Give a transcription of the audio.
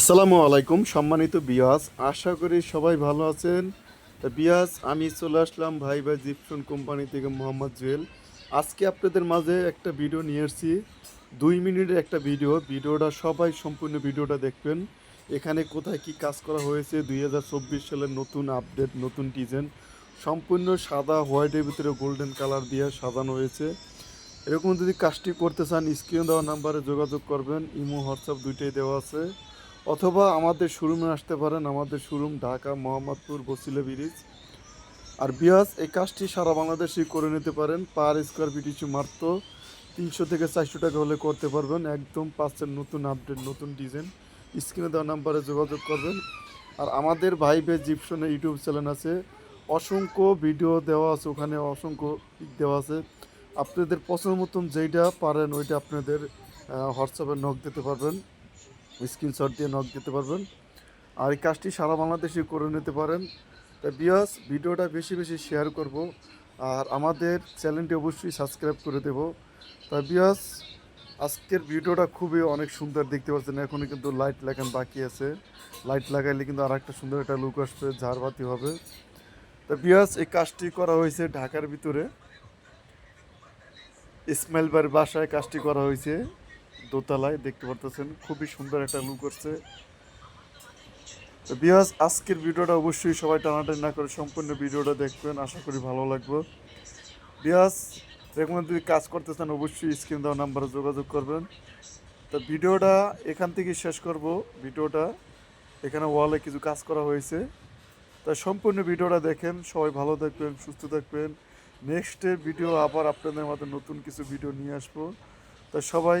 আসসালামু আলাইকুম, সম্মানিত বিয়াস, আশা করি সবাই ভালো আছেন। তা বিয়াস, আমি চলে আসলাম ভাই ভাই জিপসন কোম্পানি থেকে মোহাম্মদ জুয়েল। আজকে আপনাদের মাঝে একটা ভিডিও নিয়ে এসেছি। দুই মিনিটের একটা ভিডিও, ভিডিওটা সবাই সম্পূর্ণ ভিডিওটা দেখবেন। এখানে কোথায় কি কাজ করা হয়েছে, দুই চব্বিশ সালের নতুন আপডেট, নতুন ডিজাইন, সম্পূর্ণ সাদা, হোয়াইটের ভিতরে গোল্ডেন কালার দিয়ে সাজানো হয়েছে। এরকম যদি কাজটি করতে চান, স্ক্রিনে দেওয়া নাম্বারে যোগাযোগ করবেন, ইমো, হোয়াটসঅ্যাপ দুইটাই দেওয়া আছে। অথবা আমাদের শোরুমে আসতে পারেন, আমাদের শোরুম ঢাকা, মোহাম্মদপুর বসিলা ব্রিজ। আর বিয়াস, এই কাজটি সারা বাংলাদেশেই করে নিতে পারেন। পার স্কোয়ার ফিট ইস্যু মাত্র তিনশো থেকে চারশো টাকা হলে করতে পারবেন। একদম পাচ্ছেন নতুন আপডেট নতুন ডিজাইন স্ক্রিনে দেওয়া নাম্বারে যোগাযোগ করবেন। আর আমাদের ভাই জিপসনের ইউটিউব চ্যানেল আছে। অসংখ্য ভিডিও দেওয়া আছে ওখানে, অসংখ্য দেওয়া আছে। আপনাদের পছন্দ মতন যেইটা পারেন ওইটা আপনাদের হোয়াটসঅ্যাপে নক দিতে পারবেন। স্ক্রিনশট দিয়ে নক দিতে পারবেন। আর এই কাজটি সারা বাংলাদেশে করে নিতে পারেন। তাই বিয়াস ভিডিওটা বেশি বেশি শেয়ার করব। আর আমাদের চ্যানেলটি অবশ্যই সাবস্ক্রাইব করে দেব। তাই বিয়াস আজকের ভিডিওটা খুবই অনেক সুন্দর দেখতে পাচ্ছেন। এখনও কিন্তু লাইট লাগান বাকি আছে। লাইট লাগাইলে কিন্তু আর একটা সুন্দর একটা লুক আসবে, ঝাড়বাতি হবে। তা বিয়াস এই কাজটি করা হয়েছে ঢাকার ভিতরে। ইসমাইল বাড়ির বাসায় কাজটি করা হয়েছে। দোতলায় দেখতে পারতেছেন, খুবই সুন্দর একটা লুক করছে। তো বিয়াস আজকের ভিডিওটা অবশ্যই সবাই টানাটানি না করে সম্পূর্ণ ভিডিওটা দেখবেন, আশা করি ভালো লাগবে। বিয়াস এরকম যদি কাজ করতে চান, অবশ্যই স্ক্রিন দেওয়া নাম্বারে যোগাযোগ করবেন। তো ভিডিওটা এখান থেকে শেষ করব, ভিডিওটা। এখানে ওয়ালে কিছু কাজ করা হয়েছে। তাই সম্পূর্ণ ভিডিওটা দেখেন, সবাই ভালো থাকবেন, সুস্থ থাকবেন। নেক্সটের ভিডিও আবার আপনাদের মধ্যে নতুন কিছু ভিডিও নিয়ে আসব। তাই সবাই